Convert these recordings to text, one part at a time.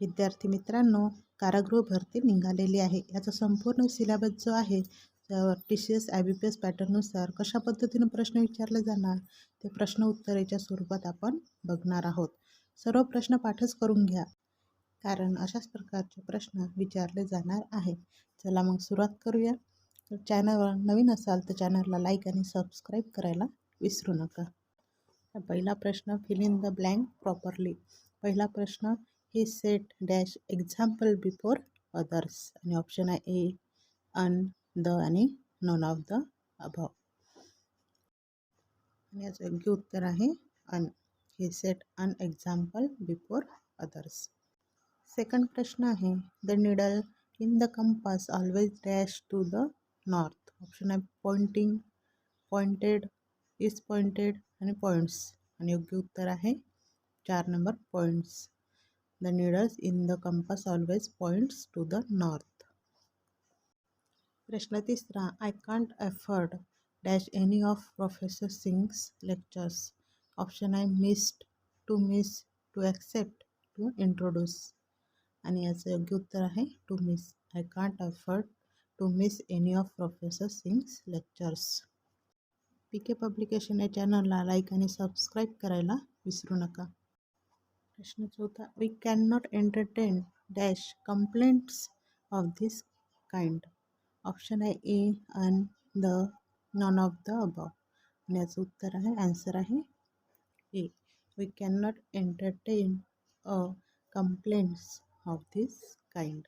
विद्यार्थी मित्रांनो कारागृह भरती निघालेली आहे. याचा संपूर्ण सिलेबस जो आहे T C S I B P S पॅटर्ननुसार कशा पद्धतीनं प्रश्न विचारले जाणार ते प्रश्न उत्तरेच्या स्वरूपात आपण बघणार आहोत. सर्व प्रश्न पाठच करून घ्या कारण अशाच प्रकारचे प्रश्न विचारले जाणार आहे. चला मग सुरुवात करूया. चॅनलवर नवीन असाल तर चॅनलला लाईक आणि सबस्क्राईब करायला विसरू नका. पहिला प्रश्न fill in the blank properly पहिला प्रश्न he set dash example before others आणि ऑप्शन आहे ए अन द आणि नॉन ऑफ द अभाव आणि याचं योग्य उत्तर आहे? An he set an example before others second प्रश्न आहे the needle in the compass always dash to the north option आहे पॉइंटिंग पॉइंटेड इज पॉइंटेड आणि पॉईंट्स आणि योग्य उत्तर आहे? चार number points the needles in the compass always points to the north प्रश्न तिसरा I can't afford dash any of professor Singh's lectures option I missed to miss to accept to introduce आणि याचं योग्य उत्तर आहे to miss I can't afford to miss any of professor Singh's lectures P K publication या चॅनलला like आणि subscribe करायला विसरू नका. प्रश्न चौथा we can not entertain dash complaints of this kind option आहे A and D none of the above आणि याचं उत्तर आहे आन्सर आहे A we can not entertain a complaints of this kind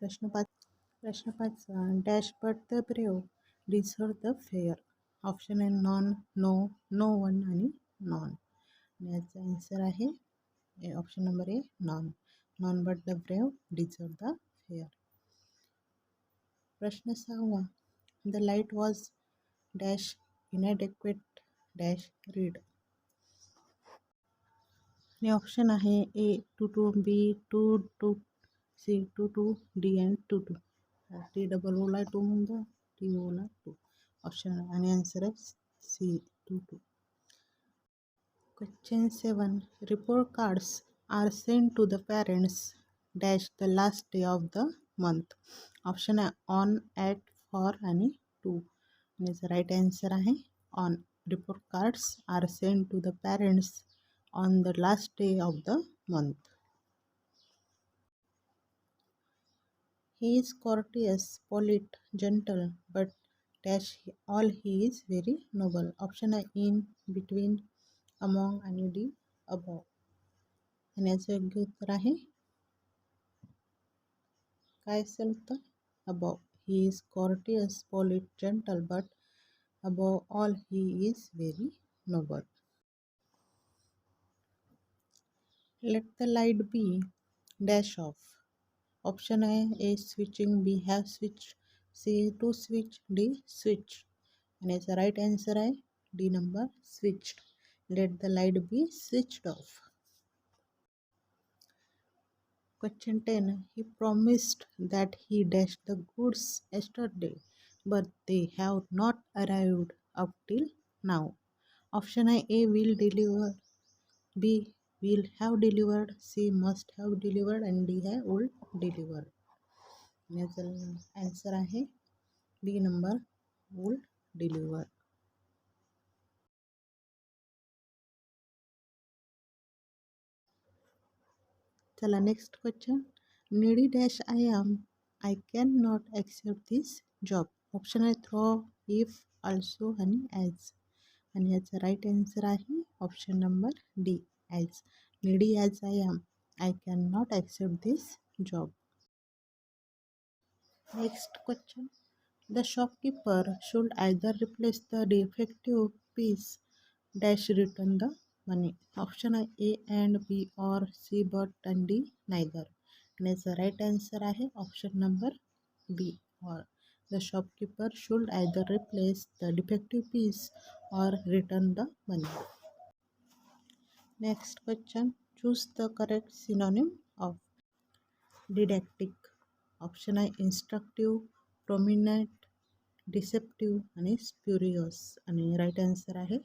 प्रश्न पाच प्रश्न पाच dash but the brave deserve the fair option आहे नॉन नो नो वन आणि नॉन याचा आन्सर आहे option number A none none but the brave deserve the fair प्रश्न सहावा. The light was dash inadequate dash read आणि option आहे A two two B two two C two two D and two two T double Ola to म्हणजे T ओला to option आणि answer आहे C two two Question seven report cards are send to the parents dash the last day of the month option आहे on at for आणि to आणि right answer आहे on report cards are send to the parents on the last day of the month he is courteous polite gentle but dash all he is very noble option आहे in between among आणि D above आणि याचं योग्य उत्तर आहे. काय असेल उत्तर? Above he is courteous polite gentle but above all he is very noble let the light be dash off option आहे A switching B have switch C to switch D switch आणि याचा राईट आन्सर आहे D number switch let the light be switched off. Question 10. He promised that he dashed the goods yesterday, but they have not arrived up till now. Option A will deliver, B will have delivered, C must have delivered, and D have will deliver. याचा answer आहे B number will deliver चला next question needy dash I am I can not accept this job option आहे though if also आणि as आणि याचा right answer आहे option number D as needy as I am I can not accept this job next question the shopkeeper should either replace the defective piece dash return the money option आहे A and B or C but and D neither आणि याचा right answer आहे option number B or the shopkeeper should either replace the defective piece or return the money next question choose the correct synonym of didactic option आहे instructive प्रोमिनंट deceptive आणि spurious आणि right answer आहे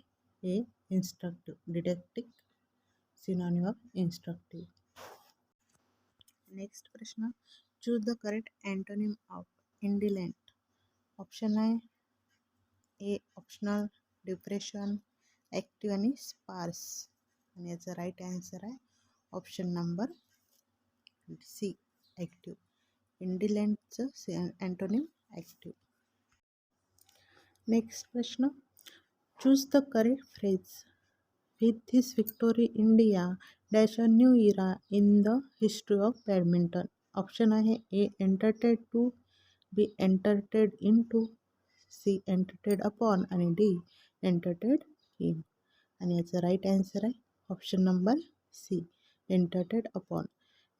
A instructive didactic synonym of instructive. Next प्रश्न. Choose the correct antonym of indolent option आहे A optional depression active आणि sparse आणि याचा right answer आहे ऑप्शन नंबर सी ॲक्टिव्ह इंडिलेंटचं से अँटोनिम ॲक्टिव्ह नेक्स्ट प्रश्न. Choose the correct phrase with this victory India dash a new era in the history of badminton option आहे A entered to B entered in to C entered upon आणि D entered in आणि याचा right answer आहे option number C entered upon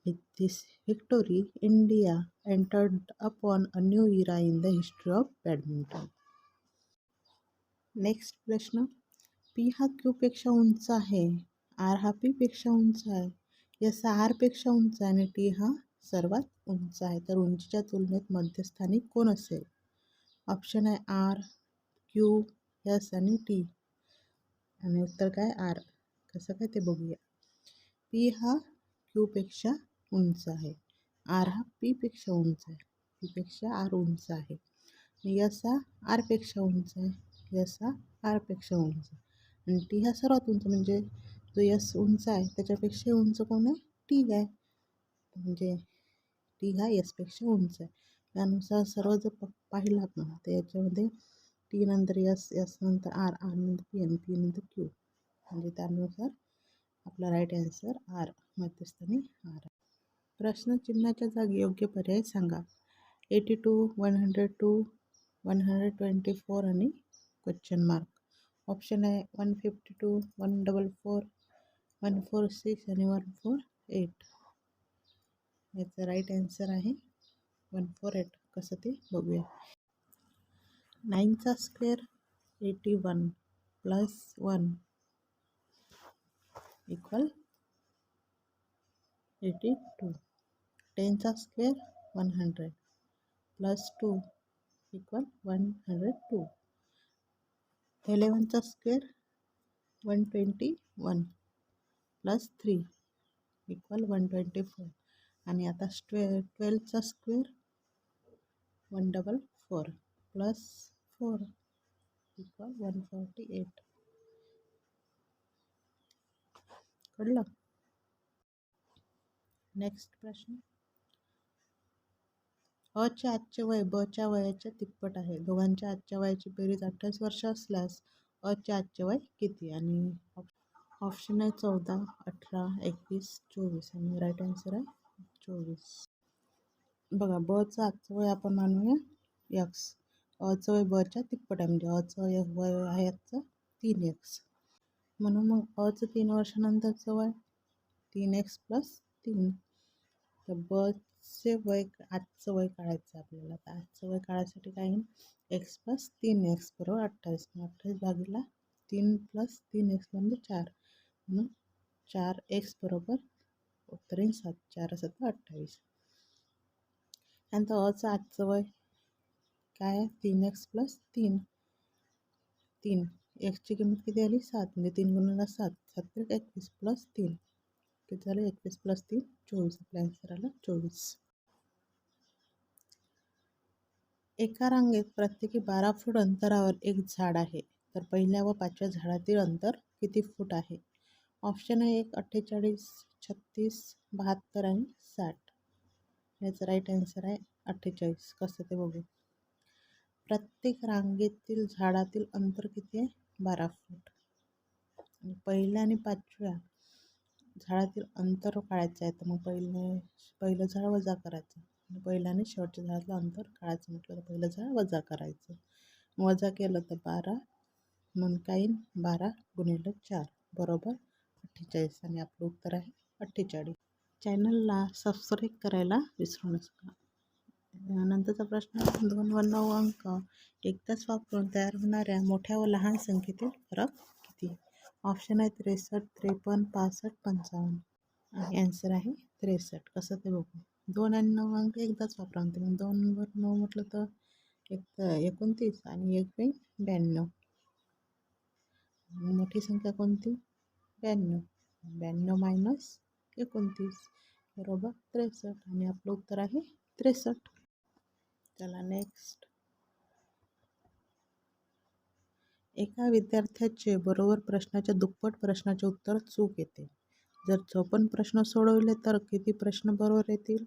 with this victory India entered upon a new era in the history of badminton next प्रश्न. P हा क्यूपेक्षा उंच आहे. R हा पीपेक्षा उंच आहे. एस हा आरपेक्षा उंच आहे आणि टी हा सर्वात उंच आहे. तर उंचीच्या तुलनेत मध्यस्थानी कोण असेल? ऑप्शन आहे आर क्यू एस आणि टी आणि उत्तर काय? आर कसं काय ते बघूया. पी हा क्यूपेक्षा उंच आहे. आर हा पीपेक्षा उंच आहे. पीपेक्षा आर उंच आहे. आणि यस हा आरपेक्षा उंच आहे. यस हा आरपेक्षा उंच. आणि टी हा सर्वात उंच म्हणजे जो यस उंच आहे त्याच्यापेक्षा उंच कोण आहे? टी आहे. म्हणजे टी हा यसपेक्षा उंच आहे. त्यानुसार सर्व जर प पाहिला आपण तर याच्यामध्ये टी नंतर यस यस नंतर आर आर नंतर पी आणि पी नंतर क्यू. म्हणजे त्यानुसार आपला राईट आन्सर आर मध्यस्थानी आर. प्रश्न चिन्हाच्या जागी योग्य पर्याय सांगा. Eighty two one hundred two one hundred twenty four आणि क्वेश्चन मार्क ऑप्शन आहे one fifty two one double four one four six आणि वन फोर एट याचं राईट ॲन्सर आहे. वन फोर एट कसं ते बघूया. नाईनचा square eighty one plus one equal eighty two टेनचा square one hundred plus two equal one hundred two एलेवनचा square one twenty one plus three equal one twenty four आणि आता स्ट्वे ट्वेल्वचा square one double four plus four equal one forty eight कळलं? Next प्रश्न. अच्या आजचे वय बच्या वयाच्या तिप्पट आहे. दोघांच्या आजच्या वयाची बेरीज अठ्ठावीस वर्ष असल्यास अच्या आजचे वय किती? आणि ऑप्शन आहे चौदा अठरा एकवीस चोवीस. आणि राईट आन्सर आहे चोवीस. बघा बचं आजचं वय आपण मानूया यक्स. अचं वय बच्या तिप्पट आहे. म्हणजे अचं वय आहे आजचं तीन एक्स म्हणून मग अचं तीन वर्षानंतरचं वय तीन एक्स प्लस तीन. तर बच वय आजचं वय काढायचं आपल्याला. तर आजचं वय काढायसाठी काय येईल? एक्स प्लस तीन एक्स बरोबर अठ्ठावीस. मग अठ्ठावीस भागीला तीन प्लस तीन एक्स म्हणजे चार. म्हणून चार एक्स बरोबर उत्तर येईल सात चार सात अठ्ठावीस. त्यानंतर अचं आजचं वय काय आहे? तीन एक्स प्लस तीन. तीन. एक्सची किंमत किती आली? सात. म्हणजे तीन गुणाला सात. सात तर एकवीस. प्लस तीन. किती झालं. एकवीस प्लस तीन चोवीस आपल्या आन्सर आला चोवीस. एका रांगेत प्रत्येकी बारा फूट अंतरावर एक झाड आहे. तर पहिल्या व पाचव्या झाडातील अंतर किती फूट आहे? ऑप्शन आहे एक अठ्ठेचाळीस छत्तीस बहात्तर आणि साठ. याचं राईट आन्सर आहे अठ्ठेचाळीस. कसं ते बघू? प्रत्येक रांगेतील झाडातील अंतर किती आहे? बारा फूट. पहिल्या आणि पाचव्या झाडातील अंतर काढायचं आहे तर मग पहिले पहिलं झाड वजा करायचं. आणि शेवटच्या झाडातलं अंतर काढायचं म्हटलं तर पहिलं झाड वजा करायचं. वजा केलं तर बारा म्हणून बारा गुणिले चार. बरोबर? अठ्ठेचाळीस. आणि आपलं उत्तर आहे अठ्ठेचाळीस. चॅनलला सबस्क्राईब करायला विसरू नका. नंतरचा प्रश्न दोन व नऊ अंक. एकदाच वापरून तयार होणाऱ्या मोठ्या व लहान संख्येतील फरक ऑप्शन आहे त्रेसष्ट त्रेपन्न पासष्ट पंचावन्न. आणि ॲन्सर आहे त्रेसष्ट. कसं ते बघू. दोन आणि नऊ अंक एकदाच वापरा म्हणते. मग दोनवर नऊ म्हटलं तर एक एकोणतीस आणि एक होईल ब्याण्णव. मोठी संख्या कोणती? ब्याण्णव. ब्याण्णव मायनस एकोणतीस. बरोबर त्रेसष्ट. आणि आपलं उत्तर आहे त्रेसष्ट. चला नेक्स्ट एका विद्यार्थ्याचे बरोबर प्रश्नाच्या दुप्पट प्रश्नाचे उत्तर चूक येते. जर चौपन्न प्रश्न सोडवले तर किती प्रश्न बरोबर येतील?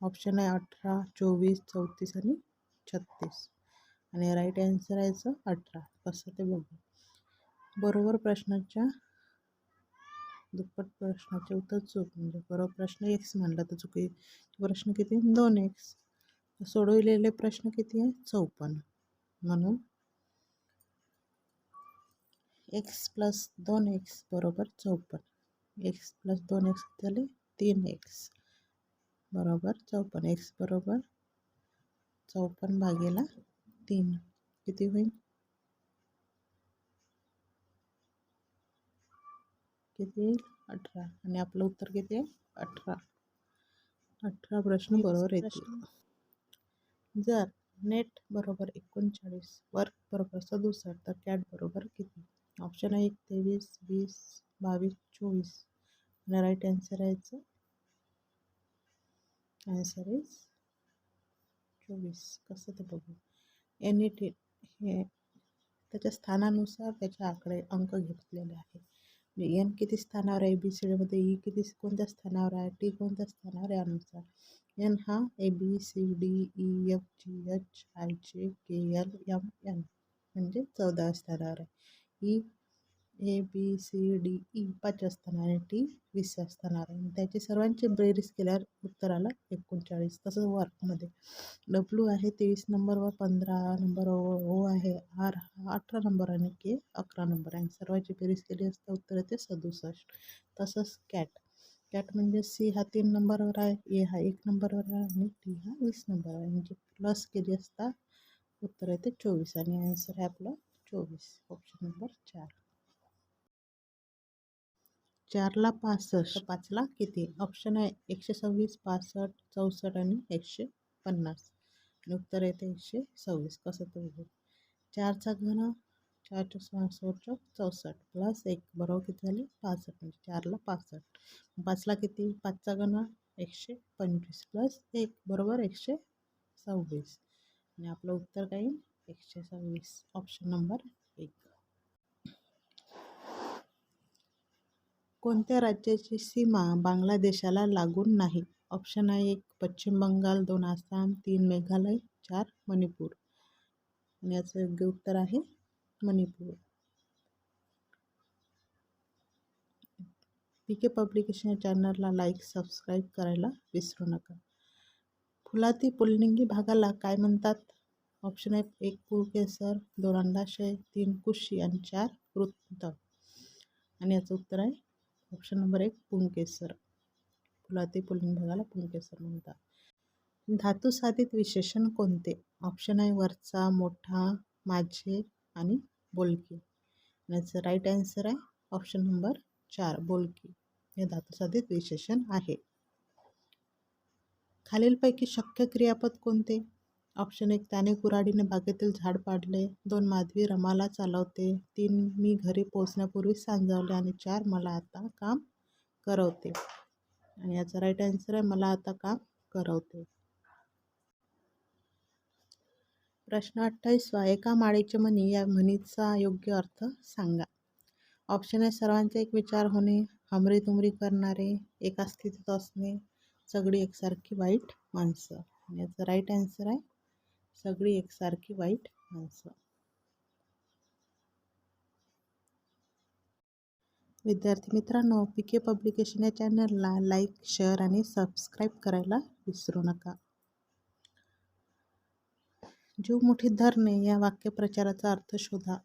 ऑप्शन आहे अठरा चोवीस चौतीस आणि छत्तीस. आणि राईट आन्सर यायचं अठरा. कसं ते बघू. बरोबर प्रश्नाच्या दुप्पट प्रश्नाचे उत्तर चूक. म्हणजे बरोबर प्रश्न एक्स म्हणला तर चुकी. प्रश्न किती? दोन एक्स सोडविलेले प्रश्न किती आहे? चौपन्न. म्हणून एक्स प्लस दोन एक्स बरोबर चौपन्न. एक्स प्लस दोन एक्स झाले तीन एक्स बरोबर चौपन्न. एक्स बरोबर चौपन्न भागेला तीन. किती होईल? किती येईल? अठरा. आणि आपलं उत्तर किती आहे? अठरा. अठरा प्रश्न बरोबर येतील. जर नेट बरोबर एकोणचाळीस वर्क बरोबर सदुसष्ट तर कॅट बरोबर किती? ऑप्शन आहे एक तेवीस वीस बावीस चोवीस. आणि राईट आन्सर यायचं. आन्सर इज चोवीस. कसं ते बघू. एन ई टी हे त्याच्या स्थानानुसार त्याचे आकडे अंक घेतलेले आहे. म्हणजे एन किती स्थानावर आहे? ए बी सी डीमध्ये ई e किती कोणत्या स्थानावर आहे? टी कोणत्या स्थानावर आहे यानुसार एन हा A B C D E F G H I J K L M N म्हणजे चौदा स्थानावर आहे. ही A B C D E पाच असताना आणि टी वीस असताना आणि त्याचे सर्वांचे बेरीज केल्यावर उत्तर आलं एकोणचाळीस. तसंच वर्कमध्ये डब्ल्यू आहे तेवीस नंबरवर पंधरा नंबर ओ आहे आर हा अठरा नंबर आणि के अकरा नंबर. आणि सर्वांची बेरीज केली असता उत्तर येते सदुसष्ट. तसंच कॅट कॅट म्हणजे सी हा तीन नंबरवर आहे ए हा एक नंबरवर आहे आणि टी हा वीस नंबर आहे. म्हणजे प्लस केली असता उत्तर येते चोवीस. आणि आन्सर आहे आपलं चोवीस ऑप्शन नंबर चार. चारला पासष्ट. पाचला किती? ऑप्शन आहे एकशे सव्वीस पासष्ट चौसष्ट आणि एकशे पन्नास. आणि उत्तर येते एकशे सव्वीस. कसं ते बघू. चारचा घन चारच्या सहासष्ट चौसष्ट. प्लस एक बरोबर किती झाली? पासष्ट. म्हणजे चारला पासष्ट. पाचला किती? पाचचा घन एकशे पंचवीस. प्लस एक बरोबर एकशे सव्वीस. आणि आपलं उत्तर काही एकशे सव्वीस ऑप्शन नंबर एक कोणत्या राज्याची सीमा बांगलादेशाला लागून नाही? ऑप्शन आहे एक पश्चिम बंगाल दोन आसाम तीन मेघालय चार मणिपूर. आणि याचं योग्य उत्तर आहे मणिपूर. पी के पब्लिकेशन या चॅनलला लाईक सबस्क्राईब करायला विसरू नका. फुलाती पुलिंगी भागाला काय म्हणतात? ऑप्शन आहे एक पुरकेसर दोन अंडाशय तीन कुशी आणि चार वृत्त आणि याचं उत्तर आहे ऑप्शन नंबर एक पुंकेसर फुलाती पुलिंग भागाला पुंकेसर म्हणतात. धातू साधित विशेषण कोणते? ऑप्शन आहे वरचा मोठा माझे आणि बोलकी. याचं राईट आन्सर आहे ऑप्शन नंबर चार बोलकी. हे धातुसाधित विशेषण आहे. खालीलपैकी शक्य क्रियापद कोणते? ऑप्शन एक त्याने कुऱ्हाडीने बागेतील झाड पाडले दोन माधवी रमाला चालवते तीन मी घरी पोचण्यापूर्वी सांजावले आणि चार मला आता काम करवते. आणि याचा राईट आन्सर आहे मला आता काम करवते. प्रश्न अठ्ठावीसवा एका माळेचे म्हणी या म्हणीचा योग्य अर्थ सांगा. ऑप्शन आहे सर्वांचे एक विचार होणे हमरी तुमरी करणारे एका स्थितीत असणे सगळी एकसारखी वाईट माणसं. याचं राईट आन्सर आहे सगळी एकसारखी वाईट माणसं. विद्यार्थी मित्रांनो पी के पब्लिकेशन या चॅनलला लाईक शेअर आणि सबस्क्राईब करायला विसरू नका. जीव मुठीत धरणे या वाक्यप्रचाराचा अर्थ शोधा.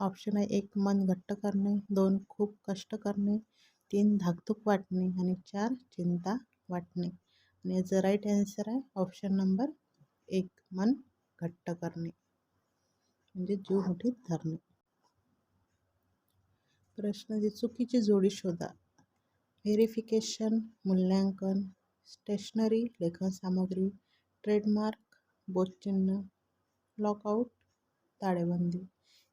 ऑप्शन आहे एक मन घट्ट करणे. दोन खूप कष्ट करणे. तीन धाकधूक वाटणे. आणि चार चिंता वाटणे. आणि याचं राईट आन्सर आहे ऑप्शन नंबर एक मन घट्ट करणे. म्हणजे जीव मुठीत धरणे. प्रश्न जी चुकीची जोडी शोधा. व्हेरिफिकेशन मूल्यांकन स्टेशनरी लेखन सामग्री ट्रेडमार्क बोधचिन्ह लॉकआउट ताळेबंदी.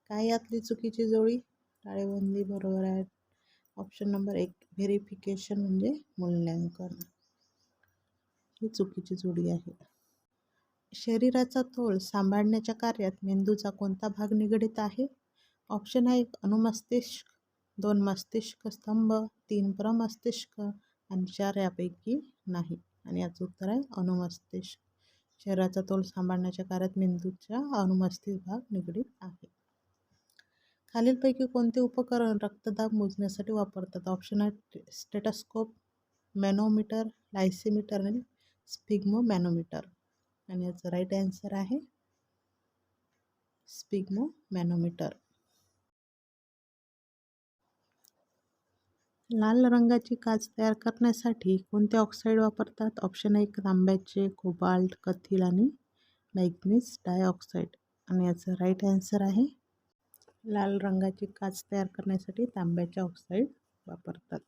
काय यातली चुकीची जोडी? ताळेबंदी बरोबर आहे. ऑप्शन नंबर एक व्हेरिफिकेशन म्हणजे मूल्यांकन. ही चुकीची जोडी आहे. शरीराचा तोल सांभाळण्याच्या कार्यात मेंदूचा कोणता भाग निगडीत आहे? ऑप्शन आहे एक अनुमस्तिष्क दोन मस्तिष्क स्तंभ तीन प्रमस्तिष्क आणि चार यापैकी नाही. आणि याचं उत्तर आहे अनुमस्तिष्क. शरीराचा तोल सांभाळण्याच्या कार्यात मेंदूच्या अनुमस्तिष्क भाग निगडीत आहे. खालीलपैकी कोणते उपकरण रक्तदाब मोजण्यासाठी वापरतात? ऑप्शन आहे स्टेटस्कोप मॅनोमीटर लायसीमीटर आणि स्पिग्मो मॅनोमीटर आणि याचं राईट ॲन्सर आहे स्पिग्मो मॅनोमीटर. लाल रंगाची काच तयार करण्यासाठी कोणते ऑक्साईड वापरतात? ऑप्शन एक तांब्याचे कोबाल्ट कथील आणि मॅग्नीज डायऑक्साईड आणि याचं राईट ॲन्सर आहे लाल रंगाची काच तयार करण्यासाठी तांब्याचे ऑक्साईड वापरतात.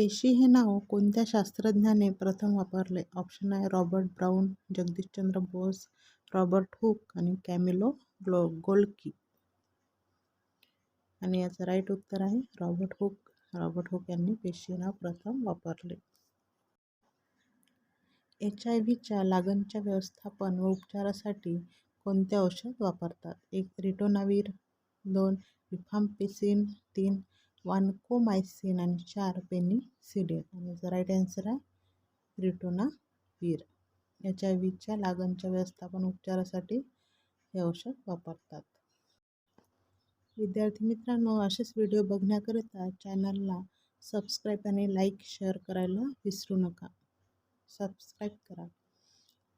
पेशी हे नाव कोणत्या शास्त्रज्ञाने प्रथम वापरले? ऑप्शन आहे Robert Brown Jagadish Chandra Bose Robert Hooke आणि कॅमिलो ग्लो गोल्की. आणि याचं राईट उत्तर आहे रॉबर्ट हुक. रॉबर्ट हुक यांनी पेशी नाव प्रथम वापरले. एच आय व्हीच्या लागणच्या व्यवस्थापन व उपचारासाठी कोणते औषध वापरतात? एक रिटोनावीर दोन रिफाम्पिसिन तीन वानकोमायसिन आणि चार पेनिसिलिन आणि राईट आन्सर आहे रिटोनावीर एच आय व्हीच्या लागणच्या व्यवस्थापन उपचारासाठी हे औषध वापरतात. विद्यार्थी मित्रांनो असेच व्हिडिओ बघण्याकरिता चॅनलला सबस्क्राईब आणि लाईक शेअर करायला विसरू नका. सबस्क्राईब करा.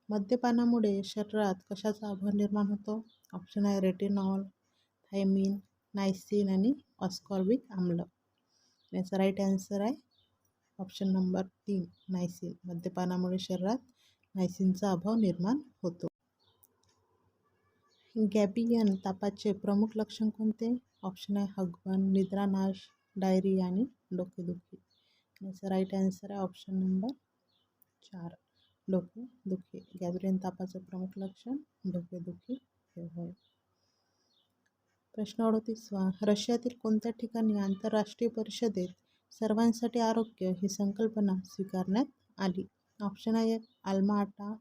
मद्यपानामुळे शरीरात कशाचा अभाव निर्माण होतो? ऑप्शन आहे रेटिनॉल थायमिन नायसिन आणि ऑस्कॉर्बिक आम्ल याचा राईट आन्सर आहे ऑप्शन नंबर तीन नायसिन मद्यपानामुळे शरीरात नायसिनचा अभाव निर्माण होतो. गॅबियन तापाचे प्रमुख लक्षण कोणते? ऑप्शन आहे हगवण निद्रानाश डायरी आणि डोकेदुखी. याचा राईट आन्सर आहे ऑप्शन नंबर चार डोकेदुखी. गॅबियन तापाचं प्रमुख लक्षण डोकेदुखी हे होय. प्रश्न अडतीसवा रशियातील कोणत्या ठिकाणी आंतरराष्ट्रीय परिषदेत सर्वांसाठी आरोग्य ही संकल्पना स्वीकारण्यात आली? ऑप्शन आहे आल्माटा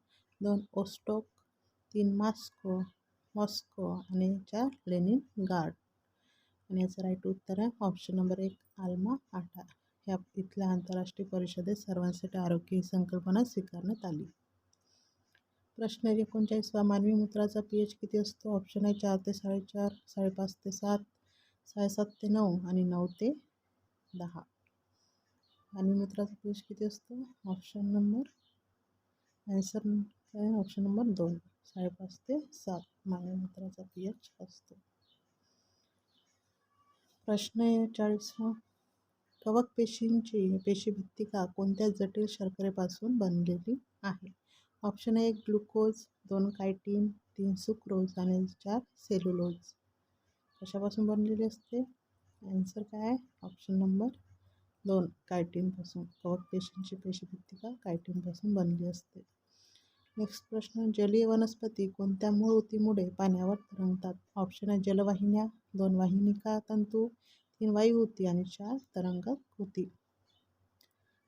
दोन ओस्टोक तीन मास्को मॉस्को आणि चार लेनिन गार्ड आणि याचं राईट उत्तर आहे ऑप्शन नंबर एक आल्मा आटा ह्या इथल्या आंतरराष्ट्रीय परिषदेत सर्वांसाठी आरोग्य ही संकल्पना स्वीकारण्यात आली. प्रश्न एकोणचाळीसवा मानवी मूत्राचा पी एच किती असतो? ऑप्शन आहे चार ते साडेचार साडेपाच ते सात साडेसात ते नऊ आणि नऊ ते दहा. मानवी मूत्राचा पी एच किती असतो? ऑप्शन नंबर ॲन्सर काय? ऑप्शन नंबर दोन साडेपाच ते सात मानवी मूत्राचा पी एच असतो. प्रश्न चाळीसवा. कवक पेशींची पेशीभित्तिका कोणत्या जटिल शर्करेपासून बनलेली आहे? ऑप्शन एक ग्लुकोज दोन कायटीन तीन सुक्रोज आणि चार सेल्युलोज. कशापासून बनलेली असते? आन्सर काय आहे? ऑप्शन नंबर दोन कायटीनपासून. कवक पेशींची पेशीभित्तिका कायटीनपासून बनली असते. नेक्स्ट प्रश्न जलीय वनस्पती कोणत्या मूळ ऊतीमुळे पाण्यावर तरंगतात? ऑप्शन आहे जलवाहिन्या. दोन वाहिनिका तंतू? तीन वायू ऊती आणि चार तरंगक ऊती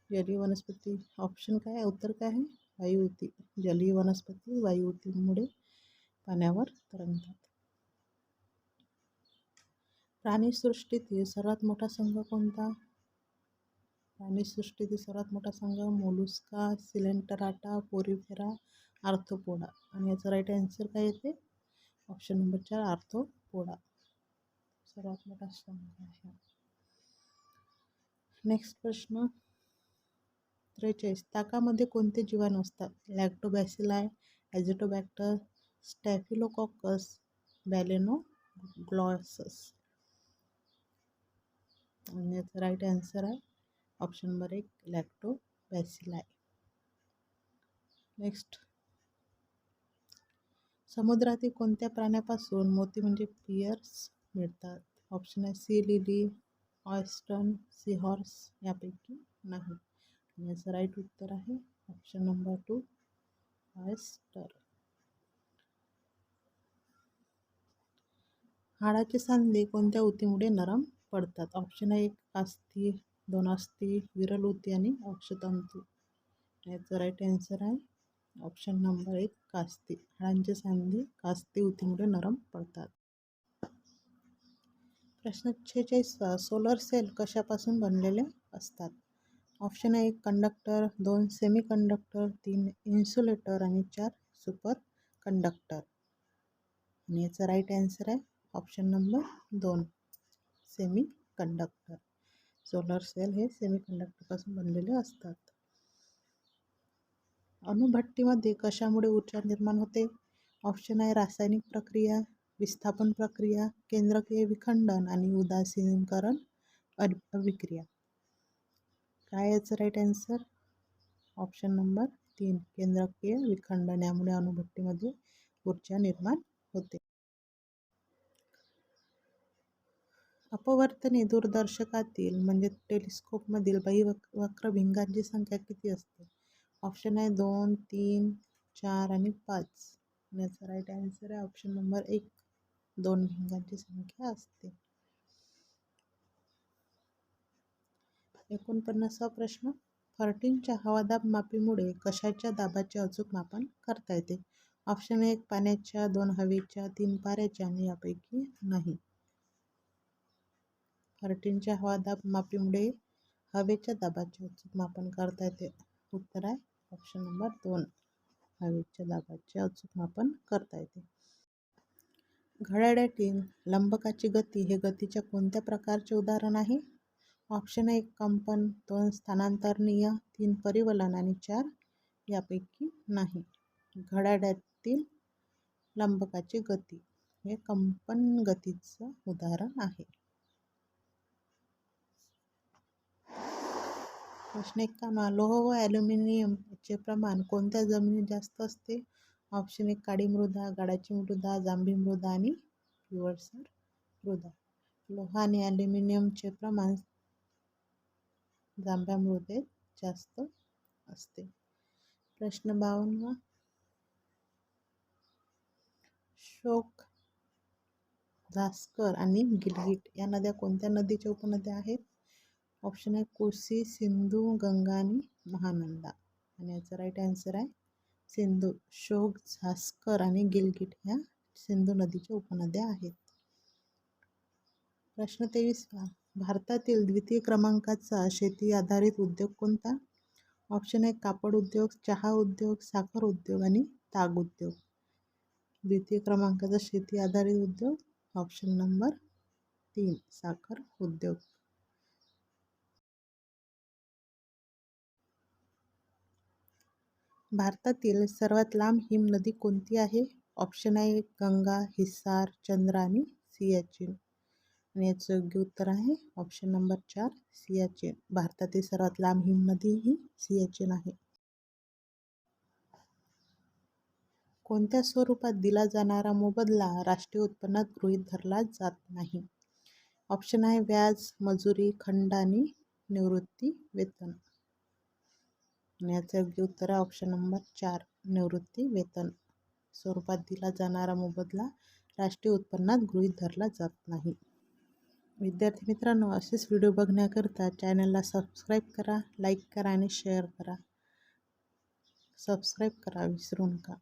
जलीय वनस्पती. ऑप्शन काय आहे? उत्तर काय आहे? वायुती जलीय वनस्पती वायुतीमुळे पाण्यावर तरंगतात. प्राणीसृष्टीतील सर्वात मोठा संघ कोणता? प्राणीसृष्टीतील सर्वात मोठा संघ मोलुस्का सिलेंटराटा पोरिफेरा आर्थोपोडा. आणि याचं राईट आन्सर काय येते? ऑप्शन नंबर चार आर्थोपोडा. सर्वात मोठा संघ आहे. नेक्स्ट प्रश्न. त्रेचाळीस ताकामध्ये कोणते जीवाणू असतात? लॅक्टोबॅसिलाय ॲझिटोबॅक्टर स्टॅफिलोकॉकस बॅलेनो ग्लॉसस आणि याचं राईट आन्सर आहे ऑप्शन नंबर एक लॅक्टोबॅसिलाय नेक्स्ट समुद्रातील कोणत्या प्राण्यापासून मोती म्हणजे पियर्स मिळतात? ऑप्शन आहे sea lily oyster sea horse यापैकी नाही. आणि याचं राईट उत्तर आहे. ऑप्शन नंबर टू ऑयस्टर हाडाचे सांधे कोणत्या ऊतीमुळे नरम पडतात? ऑप्शन आहे एक कास्ती दोन अस्थी विरल ऊती आणि अक्षतंतू. याचं राईट आन्सर आहे. ऑप्शन नंबर एक कास्ती. हाडांचे सांधे कास्ती ऊतीमुळे नरम पडतात. प्रश्न छेचाळीस सोलर सेल कशापासून बनलेले असतात? ऑप्शन आहे एक कंडक्टर दोन सेमी कंडक्टर तीन इन्सुलेटर आणि चार सुपर कंडक्टर. आणि याचा राईट ॲन्सर आहे ऑप्शन नंबर दोन सेमी कंडक्टर सोलर सेल हे सेमी कंडक्टरपासून बनलेले असतात. अणुभट्टीमध्ये कशामुळे ऊर्जा निर्माण होते? ऑप्शन आहे रासायनिक प्रक्रिया विस्थापन प्रक्रिया केंद्रकीय विखंडन आणि उदासीनीकरण अभिक्रिया. काय याचं राईट आन्सर ऑप्शन नंबर तीन. केंद्रकीय विखंडन यामुळे अणुभट्टीमध्ये ऊर्जा निर्माण होते. अपवर्तनी दूरदर्शकातील म्हणजे टेलिस्कोपमधील वक्र भिंगांची संख्या किती असते? ऑप्शन आहे दोन तीन चार आणि पाच. याचा राईट आन्सर आहे ऑप्शन नंबर एक. दोन भिंगांची संख्या असते. एकोणपन्नासवा प्रश्न. फर्टिनच्या हवादाब मापीमुळे कशाच्या दाबाचे अचूक मापन करता येते? ऑप्शन एक पाण्याच्या दोन हवेच्या तीन पाऱ्याच्या आणि यापैकी नाही. फर्टिनच्या हवादाब मापीमुळे हवेच्या दाबाचे अचूक मापन करता येते. उत्तर आहे ऑप्शन नंबर दोन हवेच्या दाबाचे अचूक मापन करता येते. घड्याळ्यातील लंबकाची गती हे गतीच्या कोणत्या प्रकारचे उदाहरण आहे? ऑप्शन एक कंपन दोन स्थानांतरणीय तीन परिवलन आणि चार यापैकी नाही. घड्याळातील लंबकाची गती हे कंपन गतीचं उदाहरण आहे. प्रश्न एक्कावन्न लोह व ॲल्युमिनियमचे प्रमाण कोणत्या जमिनीत जास्त असते? ऑप्शन एक काळी मृदा गाडाची मृदा जांभी मृदा आणि पिवळसर मृदा. लोह आणि ॲल्युमिनियमचे प्रमाण जांभ्या मृदेत जास्त असते. प्रश्न बावन्न. शोक झास्कर आणि गिलगिट या नद्या कोणत्या नदीच्या उपनद्या आहेत? ऑप्शन आहे कोसी सिंधू गंगा आणि महानंदा. आणि याचा राईट आन्सर आहे सिंधू. शोक झास्कर आणि गिलगिट ह्या सिंधू नदीच्या उपनद्या आहेत. प्रश्न तेवीसवा. भारतातील द्वितीय क्रमांकाचा शेती आधारित उद्योग कोणता? ऑप्शन आहे कापड उद्योग चहा उद्योग साखर उद्योग आणि ताग उद्योग. द्वितीय क्रमांकाचा शेती आधारित उद्योग. ऑप्शन नंबर तीन साखर उद्योग. भारतातील सर्वात लांब हिमनदी कोणती आहे? ऑप्शन आहे गंगा हिसार चंद्रा आणि सियाचिन. आणि याचं योग्य उत्तर आहे. ऑप्शन नंबर चार सियाचेन भारतातील सर्वात लांब हिमनदी ही सियाचेन आहे. कोणत्या स्वरूपात दिला जाणारा मोबदला राष्ट्रीय उत्पन्नात गृहीत धरला जात नाही? ऑप्शन आहे व्याज मजुरी खंड आणि निवृत्ती वेतन. याचं योग्य उत्तर आहे ऑप्शन नंबर चार निवृत्ती वेतन. स्वरूपात दिला जाणारा मोबदला राष्ट्रीय उत्पन्नात गृहीत धरला जात नाही. विद्यार्थी मित्रांनो असेच व्हिडिओ बघण्याकरता चॅनलला सबस्क्राईब करा लाईक करा आणि शेअर करा. सबस्क्राईब करा विसरू नका.